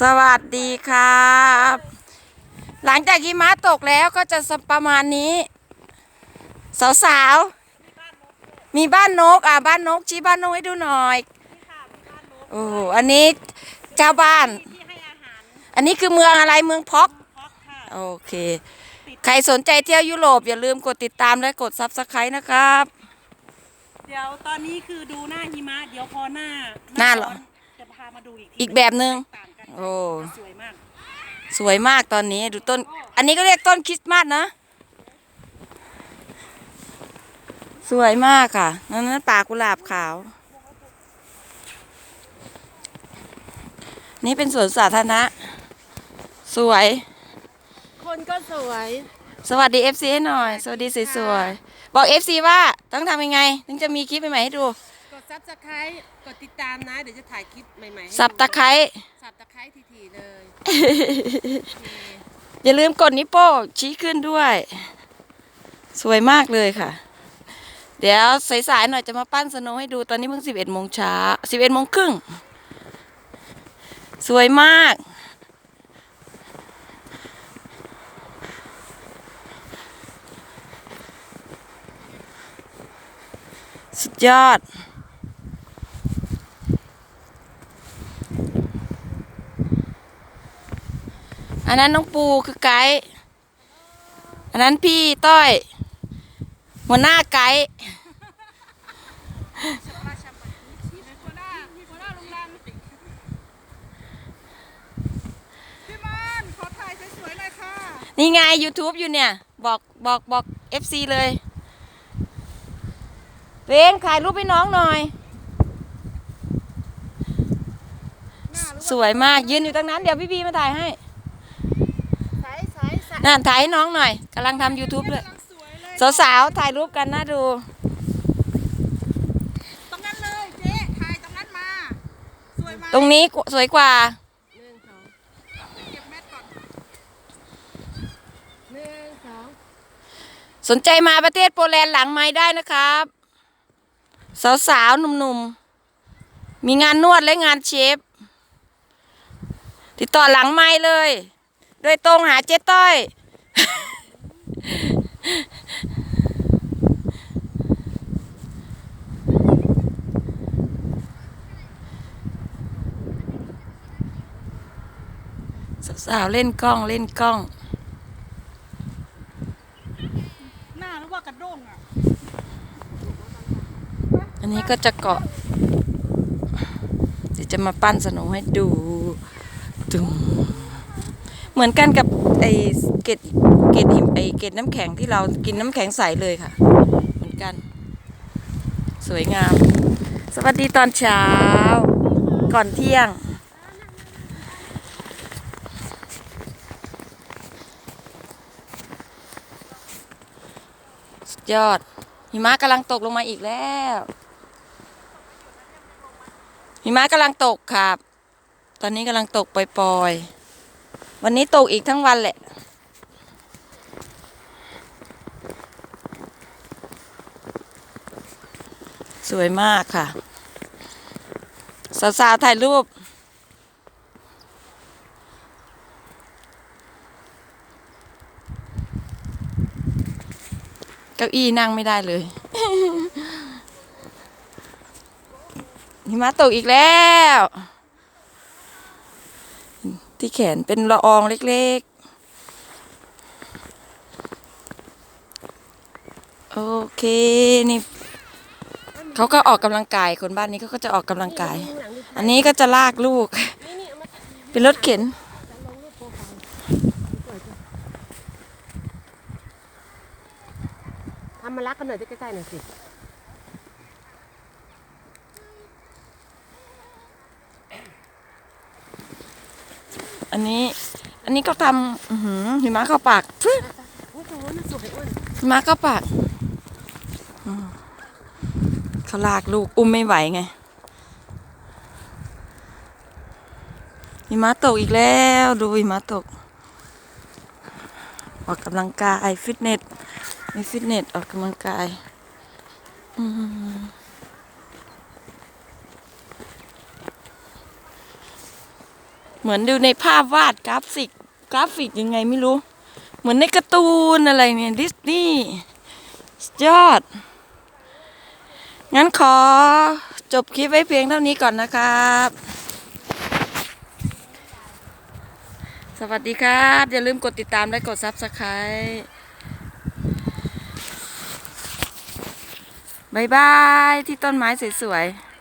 สวัสดีครับ หลังจากหิมะตกแล้วก็จะประมาณนี้ สาวๆมีบ้านนกอะบ้านนกชี้บ้านนกให้ดูหน่อยโอ้โหอันนี้เจ้าบ้านที่ให้อาหารอันนี้คือเมืองอะไรเมืองพอกพอกค่ะโอเค ใครสนใจเที่ยวยุโรปอย่าลืมกดติดตามและกดซับสไครต์นะครับ เดี๋ยวตอนนี้คือดูหน้าหิมะเดี๋ยวพอหน้า หน้าร้อนจะพามาดูอีกทีอีกแบบหนึ่ง ต่างกันโอ้ สวยมากสวยมากตอนนี้ดูต้น อันนี้ก็เรียกต้นคริสต์มาสนะ สวยมากค่ะ นั่นนั่นป่ากุหลาบขาว นี่เป็นสวนสาธารณะ สวย คนก็สวย สวัสดี FC ให้หน่อย สวัสดีสวยๆ บอก FC ว่าต้องทำยังไง ถึงจะมีคลิปใหม่ๆให้ดูกด ซับสไครต์กดติดตามนะ เดี๋ยวจะถ่ายคลิปใหม่ๆให้สับตะไคร้สับตะไคร้ทีๆเลยอย่าลืมกดนิ้วโป้งชี้ขึ้นด้วย สวยมากเลยค่ะ เดี๋ยวสายๆหน่อยจะมาปั้นสโนว์ให้ดูตอนนี้เพิ่ง11โมงเช้า11โมงครึ่งสวยมาก สุดยอด อันนั้นน้องปูคือไกด์อันนั้นพี่ต้อยหัวหน้าไกด์นี่ไง YouTube อยู่เนี่ย บอกบอกบอก FC เลยเวนถ่ายรูปให้น้องหน่อย สวยมากยืนอยู่ตรงนั้น เดี๋ยวพี่บีมาถ่ายให้ สายสายสาย นั่นถ่ายให้น้องหน่อยกำลังทำ YouTube เลยกำลังสวยเลยสาวๆถ่ายรูปกันน่าดู ตรงนั้นเลยเจ๊ถ่ายตรงนั้นมา สวยไหมตรงนี้สวยกว่าหนึ่งสองเก็บแมสก่อนหนึ่งสองสนใจมาประเทศโปแลนด์หลังไม้ได้นะครับ สาวๆหนุ่มๆ มีงานนวดและงานเชฟ ติดต่อหลังไม้เลย โดยตรงหาเจ๊ต้อย สาวๆเล่นกล้องเล่นกล้อง หน้าหรือว่ากระด้งอะ อันนี้ก็จะเกาะ เดี๋ยวจะมาปั้นสโนว์ให้ดูตึง เหมือนกันกับไอเกล็ดเกล็ดหิมไอเกล็ดน้ำแข็งที่เรากินน้ำแข็งใสเลยค่ะ เหมือนกัน สวยงาม สวัสดีตอนเช้า ก่อนเที่ยง สุดยอด หิมะกำลังตกลงมาอีกแล้ว หิมะกำลังตกครับ ตอนนี้กำลังตกปล่อยๆ วันนี้ตกอีกทั้งวันแหละ สวยมากค่ะ สาวๆถ่ายรูป เก้าอี้นั่งไม่ได้เลยหิมะตกอีกแล้ว ที่แขนเป็นละอองเล็กๆ โอเคนี่เขาก็ออกกำลังกายคนบ้านนี้เขาก็จะออกกำลังกาย อันนี้ก็จะลากลูก เป็นรถเข็น ทำมารักกันหน่อยใกล้ๆหน่อยสิ อันนี้ อันนี้ก็ทำอื้อหือหิมะเข้าปากฟึ๊บโอ้ยตรงนู้นมันสวยอ้วนหิมะเข้าปากอืมเขาลากลูกอุ้มไม่ไหวไงหิมะตกอีกแล้วดูหิมะตก ออกกำลังกายฟิตเนสมีฟิตเนสออกกำลังกาย อืม เหมือนดูในภาพวาดกราฟิก กราฟิกยังไงไม่รู้ เหมือนในการ์ตูนอะไรเนี่ยดิสนีย์ยอด งั้นขอจบคลิปไว้เพียงเท่านี้ก่อนนะครับ สวัสดีครับ อย่าลืมกดติดตามและกด Subscribe บายบาย ที่ต้นไม้สวยๆ